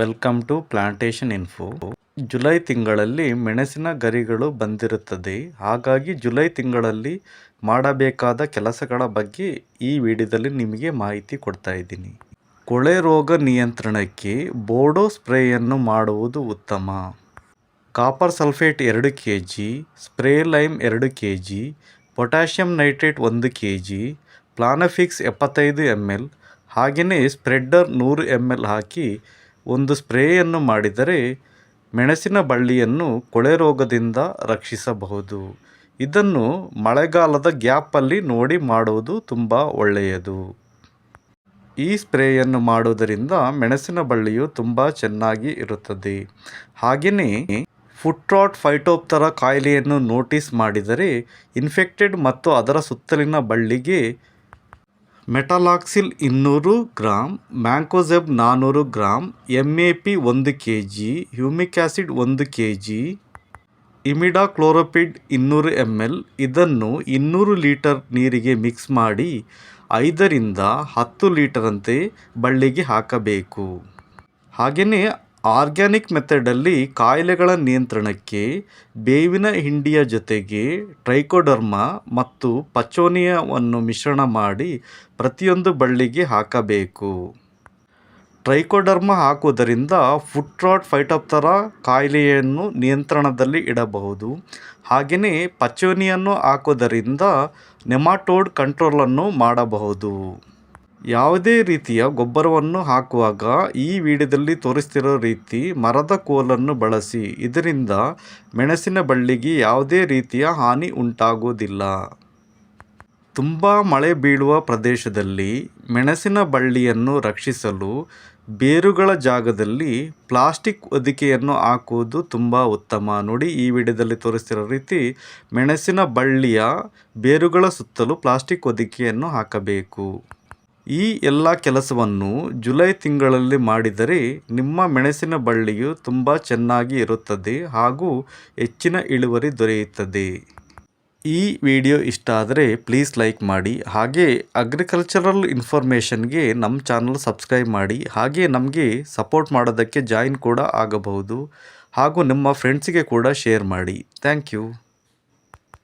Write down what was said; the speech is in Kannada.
Welcome to plantation info July ತಿಂಗಳಲ್ಲಿ ಮೆಣಸಿನ ಗರಿಗಳು ಬಂದಿರುತ್ತದೆ. ಹಾಗಾಗಿ ಜುಲೈ ತಿಂಗಳಲ್ಲಿ ಮಾಡಬೇಕಾದ ಕೆಲಸಗಳ ಬಗ್ಗೆ ಈ ವಿಡಿಯೋದಲ್ಲಿ ನಿಮಗೆ ಮಾಹಿತಿ ಕೊಡ್ತಾ ಇದ್ದೀನಿ. ಕೊಳೆ ರೋಗ ನಿಯಂತ್ರಣಕ್ಕೆ ಬೋಡೋ ಸ್ಪ್ರೇಯನ್ನು ಮಾಡುವುದು ಉತ್ತಮ. ಕಾಪರ್ ಸಲ್ಫೇಟ್ ಎರಡು ಕೆ ಜಿ ಸ್ಪ್ರೇ ಲೈಮ್ ಎರಡು ಕೆ ಜಿ ಪೊಟ್ಯಾಷಿಯಂ ನೈಟ್ರೇಟ್ ಒಂದು ಕೆ ಜಿ ಪ್ಲಾನಫಿಕ್ಸ್ ಎಪ್ಪತ್ತೈದು ಎಂ ಎಲ್, ಹಾಗೆಯೇ ಸ್ಪ್ರೆಡ್ಡರ್ ನೂರು ಎಂ ಎಲ್ ಹಾಕಿ ಒಂದು ಸ್ಪ್ರೇಯನ್ನು ಮಾಡಿದರೆ ಮೆಣಸಿನ ಬಳ್ಳಿಯನ್ನು ಕೊಳೆ ರೋಗದಿಂದ ರಕ್ಷಿಸಬಹುದು. ಇದನ್ನು ಮಳೆಗಾಲದ ಗ್ಯಾಪಲ್ಲಿ ನೋಡಿ ಮಾಡುವುದು ತುಂಬ ಒಳ್ಳೆಯದು. ಈ ಸ್ಪ್ರೇಯನ್ನು ಮಾಡುವುದರಿಂದ ಮೆಣಸಿನ ಬಳ್ಳಿಯು ತುಂಬ ಚೆನ್ನಾಗಿ ಇರುತ್ತದೆ. ಹಾಗೆಯೇ ಫುಟ್ರಾಟ್ ಫೈಟೋಪ್ತರ ಕಾಯಿಲೆಯನ್ನು ನೋಟಿಸ್ ಮಾಡಿದರೆ ಇನ್ಫೆಕ್ಟೆಡ್ ಮತ್ತು ಅದರ ಸುತ್ತಲಿನ ಬಳ್ಳಿಗೆ ಮೆಟಲಾಕ್ಸಿಲ್ ಇನ್ನೂರು ಗ್ರಾಮ್ ಮ್ಯಾಂಕೋಜೆಬ್ ನಾನ್ನೂರು ಗ್ರಾಮ್ ಎಂ ಎ ಪಿ ಒಂದು ಕೆ ಜಿ ಹ್ಯೂಮಿಕ್ ಆ್ಯಸಿಡ್ ಒಂದು ಕೆ ಜಿ ಇಮಿಡಾಕ್ಲೋರೋಪಿಡ್ ಇನ್ನೂರು ಎಂ ಎಲ್, ಇದನ್ನು ಇನ್ನೂರು ಲೀಟರ್ ನೀರಿಗೆ ಮಿಕ್ಸ್ ಮಾಡಿ ಐದರಿಂದ ಹತ್ತು ಲೀಟರಂತೆ ಬಳ್ಳಿಗೆ ಹಾಕಬೇಕು. ಹಾಗೆಯೇ ಆರ್ಗ್ಯಾನಿಕ್ ಮೆಥಡಲ್ಲಿ ಕಾಯಿಲೆಗಳ ನಿಯಂತ್ರಣಕ್ಕೆ, ಬೇವಿನ ಹಿಂಡಿಯ ಜೊತೆಗೆ ಟ್ರೈಕೋಡರ್ಮ ಮತ್ತು ಪಚೋನಿಯವನ್ನು ಮಿಶ್ರಣ ಮಾಡಿ ಪ್ರತಿಯೊಂದು ಬಳ್ಳಿಗೆ ಹಾಕಬೇಕು. ಟ್ರೈಕೋಡರ್ಮ ಹಾಕುವುದರಿಂದ ಫುಟ್ ರಾಟ್ ಫೈಟೋಪ್ತರ ಕಾಯಿಲೆಯನ್ನು ನಿಯಂತ್ರಣದಲ್ಲಿ ಇಡಬಹುದು. ಹಾಗೆಯೇ ಪಚೋನಿಯನ್ನು ಹಾಕುವುದರಿಂದ ನೆಮಾಟೋಡ್ ಕಂಟ್ರೋಲನ್ನು ಮಾಡಬಹುದು. ಯಾವುದೇ ರೀತಿಯ ಗೊಬ್ಬರವನ್ನು ಹಾಕುವಾಗ ಈ ವಿಡಿಯೋದಲ್ಲಿ ತೋರಿಸ್ತಿರೋ ರೀತಿ ಮರದ ಕೋಲನ್ನು ಬಳಸಿ, ಇದರಿಂದ ಮೆಣಸಿನ ಬಳ್ಳಿಗೆ ಯಾವುದೇ ರೀತಿಯ ಹಾನಿ ಉಂಟಾಗುವುದಿಲ್ಲ. ತುಂಬ ಮಳೆ ಬೀಳುವ ಪ್ರದೇಶದಲ್ಲಿ ಮೆಣಸಿನ ಬಳ್ಳಿಯನ್ನು ರಕ್ಷಿಸಲು ಬೇರುಗಳ ಜಾಗದಲ್ಲಿ ಪ್ಲಾಸ್ಟಿಕ್ ಹೊದಿಕೆಯನ್ನು ಹಾಕುವುದು ತುಂಬ ಉತ್ತಮ. ನೋಡಿ, ಈ ವಿಡಿಯೋದಲ್ಲಿ ತೋರಿಸ್ತಿರೋ ರೀತಿ ಮೆಣಸಿನ ಬಳ್ಳಿಯ ಬೇರುಗಳ ಸುತ್ತಲೂ ಪ್ಲಾಸ್ಟಿಕ್ ಹೊದಿಕೆಯನ್ನು ಹಾಕಬೇಕು. ಈ ಎಲ್ಲ ಕೆಲಸವನ್ನು ಜುಲೈ ತಿಂಗಳಲ್ಲಿ ಮಾಡಿದರೆ ನಿಮ್ಮ ಮೆಣಸಿನ ಬಳ್ಳಿಯು ತುಂಬ ಚೆನ್ನಾಗಿ ಇರುತ್ತದೆ ಹಾಗೂ ಹೆಚ್ಚಿನ ಇಳುವರಿ ದೊರೆಯುತ್ತದೆ. ಈ ವಿಡಿಯೋ ಇಷ್ಟ ಆದರೆ ಪ್ಲೀಸ್ ಲೈಕ್ ಮಾಡಿ, ಹಾಗೆ ಅಗ್ರಿಕಲ್ಚರಲ್ ಇನ್ಫಾರ್ಮೇಷನ್ಗೆ ನಮ್ಮ ಚಾನಲ್ ಸಬ್ಸ್ಕ್ರೈಬ್ ಮಾಡಿ, ಹಾಗೆ ನಮಗೆ ಸಪೋರ್ಟ್ ಮಾಡೋದಕ್ಕೆ ಜಾಯಿನ್ ಕೂಡ ಆಗಬಹುದು ಹಾಗೂ ನಿಮ್ಮ ಫ್ರೆಂಡ್ಸಿಗೆ ಕೂಡ ಶೇರ್ ಮಾಡಿ. Thank you